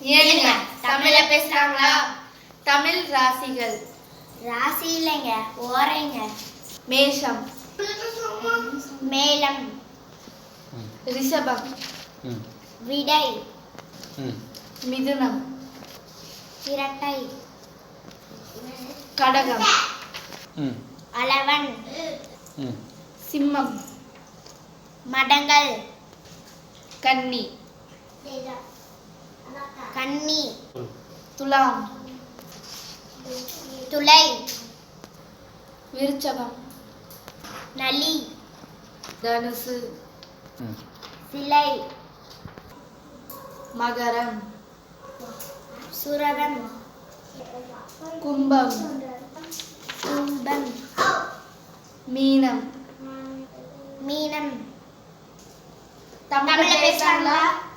ஏனுங்க தமிழ்ல பேசுறாங்களா? தமிழ் ராசிகள். ராசி இல்லைங்க ஓரைங்க. மேஷம். மேலம் ரிஷபம். ம். விடை. ம். மிதுனம். இரட்டை. கடகம். ம். அளவன். ம். சிம்மம். மடங்கள். கன்னி. கன்னி துலாம். துளை. விருச்சகம். நலி. தனுசு. சிலை. மகரம். சுரதம். கும்பம். கும்பம். மீனம். மீனம். தமிழ்ல பேசுறாங்களா?